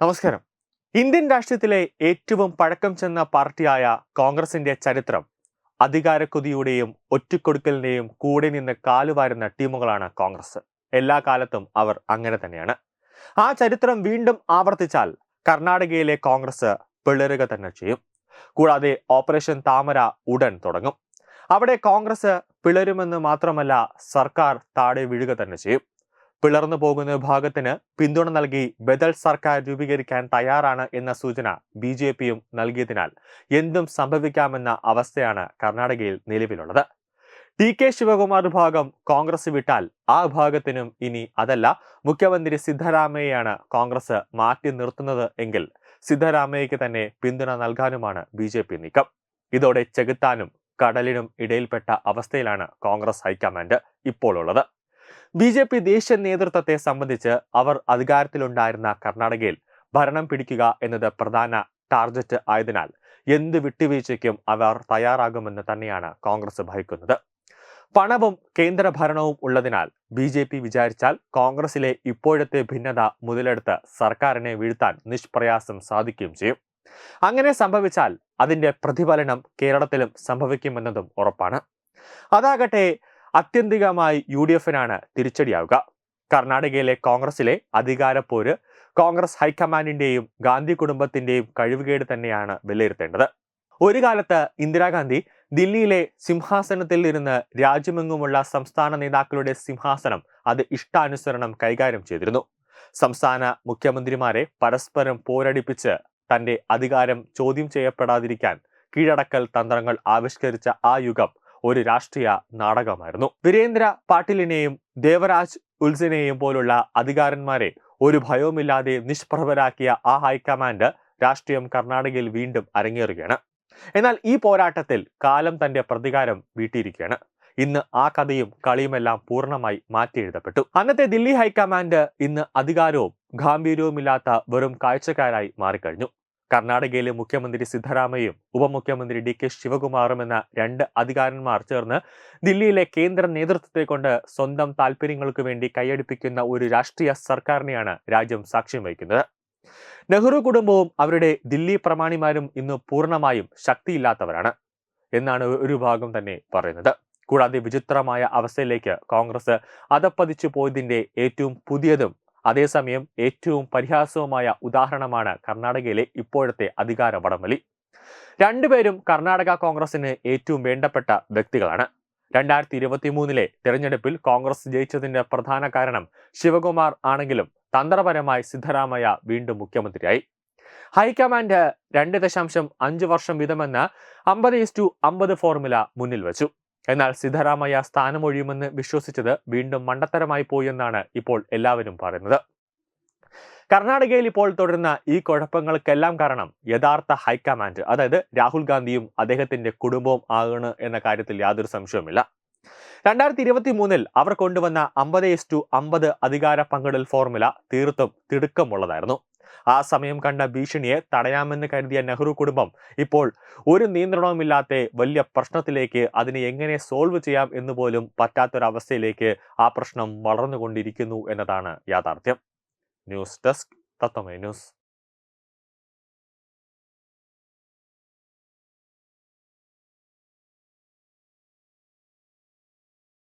നമസ്കാരം. ഇന്ത്യൻ രാഷ്ട്രീയത്തിലെ ഏറ്റവും പഴക്കം ചെന്ന പാർട്ടിയായ കോൺഗ്രസിന്റെ ചരിത്രം അധികാരക്കൊതിയുടെയും ഒറ്റക്കൊടുക്കലിന്റെയും കൂടെ നിന്ന് കാലുവാരുന്ന ടീമുകളാണ് കോൺഗ്രസ്. എല്ലാ കാലത്തും അവർ അങ്ങനെ തന്നെയാണ്. ആ ചരിത്രം വീണ്ടും ആവർത്തിച്ചാൽ കർണാടകയിലെ കോൺഗ്രസ് പിളരുക തന്നെ ചെയ്യും. കൂടാതെ ഓപ്പറേഷൻ താമര ഉടൻ തുടങ്ങും. അവിടെ കോൺഗ്രസ് പിളരുമെന്ന് മാത്രമല്ല സർക്കാർ താഴെ വീഴുക തന്നെ ചെയ്യും. പിളർന്നു പോകുന്ന വിഭാഗത്തിന് പിന്തുണ നൽകി ബദൽ സർക്കാർ രൂപീകരിക്കാൻ തയ്യാറാണ് എന്ന സൂചന ബി ജെ പിയും നൽകിയതിനാൽ എന്തും സംഭവിക്കാമെന്ന അവസ്ഥയാണ് കർണാടകയിൽ നിലവിലുള്ളത്. ടി കെ ശിവകുമാർ വിഭാഗം കോൺഗ്രസ് വിട്ടാൽ ആ വിഭാഗത്തിനും ഇനി അതല്ല. മുഖ്യമന്ത്രി സിദ്ധരാമയ്യയാണ് കോൺഗ്രസ് മാറ്റി നിർത്തുന്നത് എങ്കിൽ സിദ്ധരാമയ്യക്ക് തന്നെ പിന്തുണ നൽകാനുമാണ് ബി ജെ പി നീക്കം. ഇതോടെ ചെകുത്താനും കടലിനും ഇടയിൽപ്പെട്ട അവസ്ഥയിലാണ് കോൺഗ്രസ് ഹൈക്കമാൻഡ് ഇപ്പോൾ ഉള്ളത് ബി ജെ പി ദേശീയ നേതൃത്വത്തെ സംബന്ധിച്ച് അവർ അധികാരത്തിലുണ്ടായിരുന്ന കർണാടകയിൽ ഭരണം പിടിക്കുക എന്നത് പ്രധാന ടാർഗറ്റ് ആയതിനാൽ എന്ത് വിട്ടുവീഴ്ചയ്ക്കും അവർ തയ്യാറാകുമെന്ന് തന്നെയാണ് കോൺഗ്രസ് ഭയക്കുന്നത് പണവും കേന്ദ്ര ഭരണവും ഉള്ളതിനാൽ ബി ജെ പി വിചാരിച്ചാൽ കോൺഗ്രസിലെ ഇപ്പോഴത്തെ ഭിന്നത മുതലെടുത്ത് സർക്കാരിനെ വീഴ്ത്താൻ നിഷ്പ്രയാസം സാധിക്കുകയും ചെയ്യും. അങ്ങനെ സംഭവിച്ചാൽ അതിന്റെ പ്രതിഫലനം കേരളത്തിലും സംഭവിക്കുമെന്നതും ഉറപ്പാണ്. അതാകട്ടെ അത്യന്തികമായി യു ഡി എഫിനാണ് തിരിച്ചടിയാവുക. കർണാടകയിലെ കോൺഗ്രസിലെ അധികാരപ്പോര് കോൺഗ്രസ് ഹൈക്കമാൻഡിന്റെയും ഗാന്ധി കുടുംബത്തിന്റെയും കഴിവുകേട് തന്നെയാണ് വിലയിരുത്തേണ്ടത്. ഒരു കാലത്ത് ഇന്ദിരാഗാന്ധി ദില്ലിയിലെ സിംഹാസനത്തിൽ ഇരുന്ന് രാജ്യമെങ്ങുമുള്ള സംസ്ഥാന നേതാക്കളുടെ സിംഹാസനം അത് ഇഷ്ടാനുസരണം കൈകാര്യം ചെയ്തിരുന്നു. സംസ്ഥാന മുഖ്യമന്ത്രിമാരെ പരസ്പരം പോരടിപ്പിച്ച് തന്റെ അധികാരം ചോദ്യം ചെയ്യപ്പെടാതിരിക്കാൻ കീഴടക്കൽ തന്ത്രങ്ങൾ ആവിഷ്കരിച്ച ആ യുഗം ഒരു രാഷ്ട്രീയ നാടകമായിരുന്നു. വീരേന്ദ്ര പാട്ടീലിനെയും ദേവരാജ് ഉൽസിനെയും പോലുള്ള അധികാരന്മാരെ ഒരു ഭയവുമില്ലാതെ നിഷ്പ്രഭരാക്കിയ ആ ഹൈക്കമാൻഡ് രാഷ്ട്രീയം കർണാടകയിൽ വീണ്ടും അരങ്ങേറുകയാണ്. എന്നാൽ ഈ പോരാട്ടത്തിൽ കാലം തന്റെ പ്രതികാരം വീട്ടിയിരിക്കുകയാണ്. ഇന്ന് ആ കഥയും കളിയുമെല്ലാം പൂർണമായി മാറ്റിയെഴുതപ്പെട്ടു. അന്നത്തെ ദില്ലി ഹൈക്കമാൻഡ് ഇന്ന് അധികാരവും ഗാംഭീര്യവുമില്ലാത്ത വെറും കാഴ്ചക്കാരായി മാറിക്കഴിഞ്ഞു. കർണാടകയിലെ മുഖ്യമന്ത്രി സിദ്ധരാമയും ഉപമുഖ്യമന്ത്രി ഡി കെ ശിവകുമാറും എന്ന രണ്ട് അധികാരന്മാർ ചേർന്ന് ദില്ലിയിലെ കേന്ദ്ര നേതൃത്വത്തെ കൊണ്ട് സ്വന്തം താല്പര്യങ്ങൾക്ക് വേണ്ടി കൈയടിപ്പിക്കുന്ന ഒരു രാഷ്ട്രീയ സർക്കാരിനെയാണ് രാജ്യം സാക്ഷ്യം വഹിക്കുന്നത്. നെഹ്റു കുടുംബവും അവരുടെ ദില്ലി പ്രമാണിമാരും ഇന്ന് പൂർണമായും ശക്തിയില്ലാത്തവരാണ് എന്നാണ് ഒരു ഭാഗം തന്നെ പറയുന്നത്. കൂടാതെ വിചിത്രമായ അവസ്ഥയിലേക്ക് കോൺഗ്രസ് അതപ്പതിച്ചു പോയതിന്റെ ഏറ്റവും പുതിയതും അതേസമയം ഏറ്റവും പരിഹാസവുമായ ഉദാഹരണമാണ് കർണാടകയിലെ ഇപ്പോഴത്തെ അധികാര വടംവലി. രണ്ടുപേരും കർണാടക കോൺഗ്രസിന് ഏറ്റവും വേണ്ടപ്പെട്ട വ്യക്തികളാണ്. രണ്ടായിരത്തി ഇരുപത്തി മൂന്നിലെ തെരഞ്ഞെടുപ്പിൽ കോൺഗ്രസ് ജയിച്ചതിന്റെ പ്രധാന കാരണം ശിവകുമാർ ആണെങ്കിലും തന്ത്രപരമായി സിദ്ധരാമയ്യ വീണ്ടും മുഖ്യമന്ത്രിയായി. ഹൈക്കമാൻഡ് രണ്ട് ദശാംശം അഞ്ച് വർഷം വീതമെന്ന അമ്പത് ഇസ്റ്റു അമ്പത് ഫോർമുല മുന്നിൽ വെച്ചു. എന്നാൽ സിദ്ധരാമയ്യ സ്ഥാനമൊഴിയുമെന്ന് വിശ്വസിച്ചത് വീണ്ടും മണ്ടത്തരമായി പോയെന്നാണ് ഇപ്പോൾ എല്ലാവരും പറയുന്നത്. കർണാടകയിൽ ഇപ്പോൾ തുടരുന്ന ഈ കുഴപ്പങ്ങൾക്കെല്ലാം കാരണം യഥാർത്ഥ ഹൈക്കമാൻഡ് അതായത് രാഹുൽ ഗാന്ധിയും അദ്ദേഹത്തിന്റെ കുടുംബവും ആണ് എന്ന കാര്യത്തിൽ യാതൊരു സംശയവുമില്ല. രണ്ടായിരത്തി ഇരുപത്തി മൂന്നിൽ അവർ കൊണ്ടുവന്ന അമ്പത് എസ് ടു അമ്പത് അധികാര പങ്കിടൽ ഫോർമുല തീർത്തും തിടുക്കമുള്ളതായിരുന്നു. ആ സമയം കണ്ട ഭീഷണിയെ തടയാമെന്ന് കരുതിയ നെഹ്റു കുടുംബം ഇപ്പോൾ ഒരു നിയന്ത്രണവുമില്ലാത്ത വലിയ പ്രശ്നത്തിലേക്ക് അതിനെ എങ്ങനെ സോൾവ് ചെയ്യാം എന്ന് പോലും പറ്റാത്തൊരവസ്ഥയിലേക്ക് ആ പ്രശ്നം വളർന്നുകൊണ്ടിരിക്കുന്നു എന്നതാണ് യാഥാർത്ഥ്യം. News desk Tatwamayi news.